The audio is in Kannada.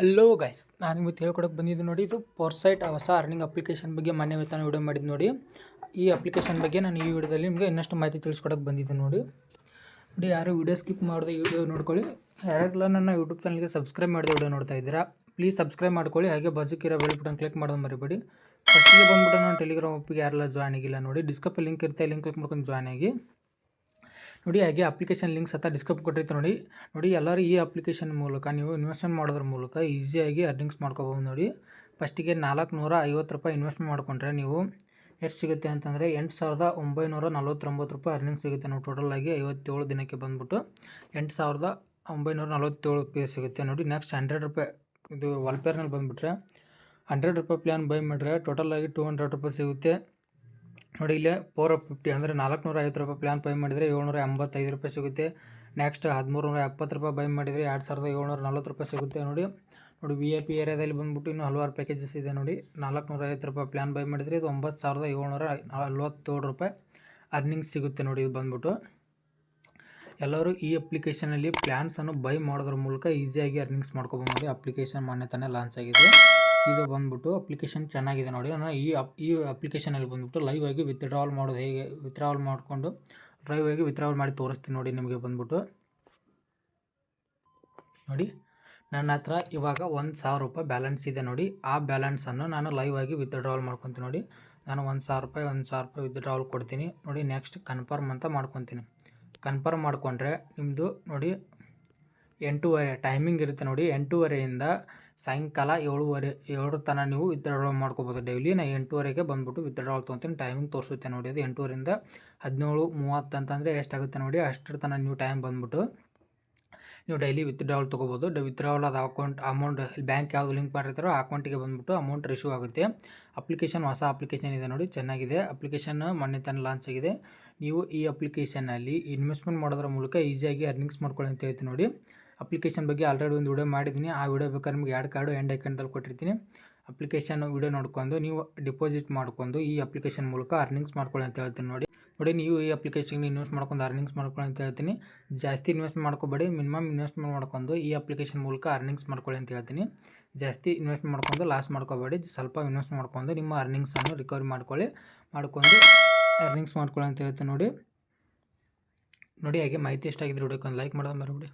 ಹಲೋ ಗೈಸ್ ನಾನು ಇವತ್ತು ಹೇಳ್ಕೊಡಕ್ಕೆ ಬಂದಿದ್ದು ನೋಡಿ, ಇದು ಪೋರ್ಸೈಟ್ ಹೊಸ ಅರ್ನಿಂಗ್ ಅಪ್ಲಿಕೇಶನ್ ಬಗ್ಗೆ ಮನೆ ತಾನು ವಿಡಿಯೋ ಮಾಡಿದ್ದು ನೋಡಿ. ಈ ಅಪ್ಲಿಕೇಶನ್ ಬಗ್ಗೆ ನಾನು ಈ ವಿಡಿಯೋದಲ್ಲಿ ನಿಮಗೆ ಇನ್ನಷ್ಟು ಮಾಹಿತಿ ತಿಳಿಸ್ಕೊಡಕ್ಕೆ ಬಂದಿದ್ದು ನೋಡಿ. ನೋಡಿ, ಯಾರು ವಿಡಿಯೋ ಸ್ಕಿಪ್ ಮಾಡಿದೆ ಈ ವಿಡಿಯೋ ನೋಡ್ಕೊಳ್ಳಿ. ಯಾರೆಲ್ಲ ನನ್ನ ಯೂಟ್ಯೂಬ್ ಚಾನಲ್ಗೆ ಸಬ್ಸ್ಕ್ರೈಬ್ ಮಾಡಿದ ವಿಡಿಯೋ ನೋಡ್ತಾ ಇದ್ದೀರಾ ಪ್ಲೀಸ್ ಸಬ್ಸ್ಕ್ರೈಬ್ ಮಾಡ್ಕೊಳ್ಳಿ. ಹಾಗೆ ಬಾಜುಕಿರೋ ಬೆಲ್ ಬಟನ್ ಕ್ಲಿಕ್ ಮಾಡೋದು ಮರಿಬೇಡಿ. ಫಸ್ಟಿಗೆ ಬಂದುಬಿಟ್ಟು ನಾನು ಟೆಲಿಗ್ರಾಮ್ ಒಪ್ಪಿಗೆ ಯಾರೆಲ್ಲ ಜಾಯ್ನ್ ಆಗಿಲ್ಲ ನೋಡಿ ಡಿಸ್ಕಪ್ಪಲ್ಲಿ ಲಿಂಕ್ ಇರುತ್ತೆ ಲಿಂಕ್ ಕ್ಲಿಕ್ ಮಾಡ್ಕೊಂಡು ಜಾಯ್ನ್ ಆಗಿ. ನೋಡಿ, ಹಾಗೆ ಅಪ್ಲಿಕೇಶನ್ ಲಿಂಕ್ಸ್ ಅಥವಾ ಡಿಸ್ಕ್ರಿಪ್ ಕೊಟ್ಟಿರ್ತೀವಿ ನೋಡಿ. ನೋಡಿ, ಎಲ್ಲರೂ ಈ ಅಪ್ಲಿಕೇಶನ್ ಮೂಲಕ, ನೀವು ಇನ್ವೆಸ್ಟ್ಮೆಂಟ್ ಮಾಡೋದ್ರ ಮೂಲಕ ಈಸಿಯಾಗಿ ಅರ್ನಿಂಗ್ಸ್ ಮಾಡ್ಕೋಬೋದು ನೋಡಿ. ಫಸ್ಟಿಗೆ ನಾಲ್ಕು ನೂರ ಐವತ್ತು ರೂಪಾಯಿ ಇನ್ವೆಸ್ಟ್ಮೆಂಟ್ ಮಾಡಿಕೊಂಡ್ರೆ ನೀವು ಎಷ್ಟು ಸಿಗುತ್ತೆ ಅಂತಂದರೆ ಎಂಟು ಸಾವಿರದ ಒಂಬೈನೂರ ನಲ್ವತ್ತೊಂಬತ್ತು ರೂಪಾಯಿ ಅರ್ನಿಂಗ್ ಸಿಗುತ್ತೆ ನಾವು ಟೋಟಲಾಗಿ ಐವತ್ತೇಳು ದಿನಕ್ಕೆ ಬಂದ್ಬಿಟ್ಟು ಎಂಟು ಸಾವಿರದ ಒಂಬೈನೂರ ನಲ್ವತ್ತೇಳು ರೂಪಾಯಿ ಸಿಗುತ್ತೆ ನೋಡಿ. ನೆಕ್ಸ್ಟ್ ಹಂಡ್ರೆಡ್ ರೂಪಾಯಿ, ಇದು ವಾಲ್ಪೇರ್ನಲ್ಲಿ ಬಂದುಬಿಟ್ರೆ ಹಂಡ್ರೆಡ್ ರೂಪಾಯಿ ಪ್ಲ್ಯಾನ್ ಬೈ ಮಾಡಿದ್ರೆ ಟೋಟಲಾಗಿ ಟೂ ಹಂಡ್ರೆಡ್ ರೂಪಾಯಿ ಸಿಗುತ್ತೆ. ನೋಡಿ, ಇಲ್ಲೇ ಫೋರ್ ಫಿಫ್ಟಿ ಅಂದರೆ ನಾಲ್ಕುನೂರ ಐವತ್ತು ರೂಪಾಯಿ ಪ್ಲ್ಯಾನ್ ಬೈ ಮಾಡಿದರೆ ಏಳ್ನೂರ ಎಂಬತ್ತೈದು ರೂಪಾಯಿ ಸಿಗುತ್ತೆ. ನೆಕ್ಸ್ಟ್ ಹದಿಮೂರು ನೂರ ಎಪ್ಪತ್ತು ರೂಪಾಯಿ ಬೈ ಮಾಡಿದರೆ ಎರಡು ಸಾವಿರದ ಏಳ್ನೂರ ನಲ್ವತ್ತು ರೂಪಾಯಿ ಸಿಗುತ್ತೆ ನೋಡಿ. ನೋಡಿ ವಿ ಐ ಪಿ ಏರಿಯಾದಲ್ಲಿ ಬಂದ್ಬಿಟ್ಟು ಇನ್ನೂ ಹಲವಾರು ಪ್ಯಾಕೇಜಸ್ ಇದೆ ನೋಡಿ. ನಾಲ್ಕುನೂರ ಐವತ್ತು ರೂಪಾಯಿ ಪ್ಲ್ಯಾನ್ ಬೈ ಮಾಡಿದರೆ ಇದು ಒಂಬತ್ತು ಸಾವಿರದ ಏಳ್ನೂರ ನಲ್ವತ್ತೇಳು ರೂಪಾಯಿ ಅರ್ನಿಂಗ್ ಸಿಗುತ್ತೆ ನೋಡಿ ಇದು ಬಂದ್ಬಿಟ್ಟು. ಎಲ್ಲರೂ ಈ ಅಪ್ಲಿಕೇಶನಲ್ಲಿ ಪ್ಲ್ಯಾನ್ಸನ್ನು ಬೈ ಮಾಡೋದ್ರ ಮೂಲಕ ಈಸಿಯಾಗಿ ಅರ್ನಿಂಗ್ಸ್ ಮಾಡ್ಕೊಬೋದು ನೋಡಿ. ಅಪ್ಲಿಕೇಶನ್ ತಾನೇ ಲಾಂಚ್ ಆಗಿದೆ. ಇದು ಬಂದ್ಬಿಟ್ಟು ಅಪ್ಲಿಕೇಶನ್ ಚೆನ್ನಾಗಿದೆ ನೋಡಿ. ನಾನು ಈ ಅಪ್ ಈ ಅಪ್ಲಿಕೇಶನಲ್ಲಿ ಬಂದ್ಬಿಟ್ಟು ಲೈವ್ ಆಗಿ ವಿತ್ಡ್ರಾವಲ್ ಮಾಡೋದು ಹೇಗೆ ವಿತ್ಡ್ರಾವಲ್ ಮಾಡಿಕೊಂಡು ಲೈವ್ ಆಗಿ ವಿತ್ಡ್ರಾವಲ್ ಮಾಡಿ ತೋರಿಸ್ತೀನಿ ನೋಡಿ ನಿಮಗೆ ಬಂದ್ಬಿಟ್ಟು. ನೋಡಿ, ನನ್ನ ಹತ್ರ ಇವಾಗ ಒಂದು ಸಾವಿರ ರೂಪಾಯಿ ಬ್ಯಾಲೆನ್ಸ್ ಇದೆ ನೋಡಿ. ಆ ಬ್ಯಾಲೆನ್ಸನ್ನು ನಾನು ಲೈವ್ ಆಗಿ ವಿತ್ಡ್ರಾವಲ್ ಮಾಡ್ಕೊತೀನಿ ನೋಡಿ. ನಾನು ಒಂದು ಸಾವಿರ ರೂಪಾಯಿ, ಒಂದು ಸಾವಿರ ರೂಪಾಯಿ ವಿತ್ಡ್ರಾವಲ್ ಕೊಡ್ತೀನಿ. ನೋಡಿ ನೆಕ್ಸ್ಟ್ ಕನ್ಫರ್ಮ್ ಅಂತ ಮಾಡ್ಕೊತೀನಿ. ಕನ್ಫರ್ಮ್ ಮಾಡಿಕೊಂಡ್ರೆ ನಿಮ್ಮದು ನೋಡಿ ಎಂಟೂವರೆ ಟೈಮಿಂಗ್ ಇರುತ್ತೆ ನೋಡಿ ಎಂಟೂವರೆಯಿಂದ ಸಾಯಂಕಾಲ ಏಳುವರೆ ಏಳರ ತನಕ ನೀವು ವಿತ್ಡ್ರಾವಲ್ ಮಾಡ್ಕೋಬೋದು. ಡೈಲಿ ನಾನು ಎಂಟೂವರೆಗೆ ಬಂದುಬಿಟ್ಟು ವಿತ್ಡ್ರಾವಲ್ ತೊಗೊತೀನಿ. ಟೈಮಿಂಗ್ ತೋರಿಸುತ್ತೆ ನೋಡಿ ಅದು. ಎಂಟುವರಿಂದ ಹದಿನೇಳು, ಮೂವತ್ತು ಅಂತಂದರೆ ಎಷ್ಟಾಗುತ್ತೆ ನೋಡಿ ಅಷ್ಟರ ತನಕ ನೀವು ಟೈಮ್ ಬಂದುಬಿಟ್ಟು ನೀವು ಡೈಲಿ ವಿತ್ಡ್ರಾವಲ್ ತೊಗೋಬೋದು. ವಿತ್ಡ್ರಾವಲ್ ಅದು ಅಕೌಂಟ್, ಅಮೌಂಟ್ ಬ್ಯಾಂಕ್ ಯಾವುದು ಲಿಂಕ್ ಮಾಡಿರ್ತಾರೋ ಆ ಅಕೌಂಟಿಗೆ ಬಂದುಬಿಟ್ಟು ಅಮೌಂಟ್ ರಿಶ್ಯೂ ಆಗುತ್ತೆ. ಅಪ್ಲಿಕೇಶನ್, ಹೊಸ ಅಪ್ಲಿಕೇಶನ್ ಇದೆ ನೋಡಿ, ಚೆನ್ನಾಗಿದೆ. ಅಪ್ಲಿಕೇಶನ್ ಮೊನ್ನೆ ತನಕ ಲಾಂಚ್ ಆಗಿದೆ. ನೀವು ಈ ಅಪ್ಲಿಕೇಶನಲ್ಲಿ ಇನ್ವೆಸ್ಟ್ಮೆಂಟ್ ಮಾಡೋದ್ರ ಮೂಲಕ ಈಸಿಯಾಗಿ ಅರ್ನಿಂಗ್ಸ್ ಮಾಡ್ಕೊಳ್ಳಿ ಅಂತ ಹೇಳ್ತೀನಿ ನೋಡಿ. ಅಪ್ಲಿಕೇಶನ್ ಬಗ್ಗೆ ಆಲ್ರೆಡಿ ಒಂದು ವಿಡಿಯೋ ಮಾಡಿದ್ದೀನಿ. ಆ ವಿಡಿಯೋ ಬೇಕಾದ್ರೆ ನಿಮಗೆ ಎರಡು ಕಾರ್ಡು ಎಂಡ್ ಐಕನ್ದಲ್ಲಿ ಕೊಟ್ಟಿರ್ತೀನಿ. ಅಪ್ಲಿಕೇಶನ್ ವಿಡಿಯೋ ನೋಡ್ಕೊಂಡು, ನೀವು ಡಿಪಾಸಿಟ್ ಮಾಡ್ಕೊಂಡು ಈ ಅಪ್ಲಿಕೇಶನ್ ಮೂಲಕ ಅರ್ನಿಂಗ್ಸ್ ಮಾಡ್ಕೊಳ್ಳಿ ಅಂತ ಹೇಳ್ತೀನಿ ನೋಡಿ. ನೋಡಿ, ನೀವು ಈ ಅಪ್ಲಿಕೇಶನ್ ಇನ್ವೆಸ್ಟ್ ಮಾಡ್ಕೊಂಡು ಅರ್ನಿಂಗ್ಸ್ ಮಾಡ್ಕೊಳ್ಳಿ ಅಂತ ಹೇಳ್ತೀನಿ. ಜಾಸ್ತಿ ಇನ್ವೆಸ್ಟ್ ಮಾಡ್ಕೋಬೇಡಿ, ಮಿನಿಮಮ್ ಇನ್ವೆಸ್ಟ್ಮೆಂಟ್ ಮಾಡ್ಕೊಂಡು ಈ ಅಪ್ಲಿಕೇಶನ್ ಮೂಲಕ ಅರ್ನಿಂಗ್ಸ್ ಮಾಡ್ಕೊಳ್ಳಿ ಅಂತ ಹೇಳ್ತೀನಿ. ಜಾಸ್ತಿ ಇನ್ವೆಸ್ಟ್ ಮಾಡ್ಕೊಂಡು ಲಾಸ್ ಮಾಡ್ಕೋಬೇಡಿ, ಸ್ವಲ್ಪ ಇನ್ವೆಸ್ಟ್ ಮಾಡ್ಕೊಂಡು ನಿಮ್ಮ ಅರ್ನಿಂಗ್ಸನ್ನು ರಿಕವರಿ ಮಾಡ್ಕೊಳ್ಳಿ. ಮಾಡ್ಕೊಂಡು ಅರ್ನಿಂಗ್ಸ್ ಮಾಡ್ಕೊಳ್ಳಿ ಅಂತ ಹೇಳ್ತೀನಿ ನೋಡಿ. ನೋಡಿ, ಹಾಗೆ ಮಾಹಿತಿ ಎಷ್ಟಾಗಿದ್ರೆ ವಿಡಿಯೋಕ್ಕೆ ಒಂದು ಲೈಕ್ ಮಾಡೋದು ಮರಿಬಿಡಿ.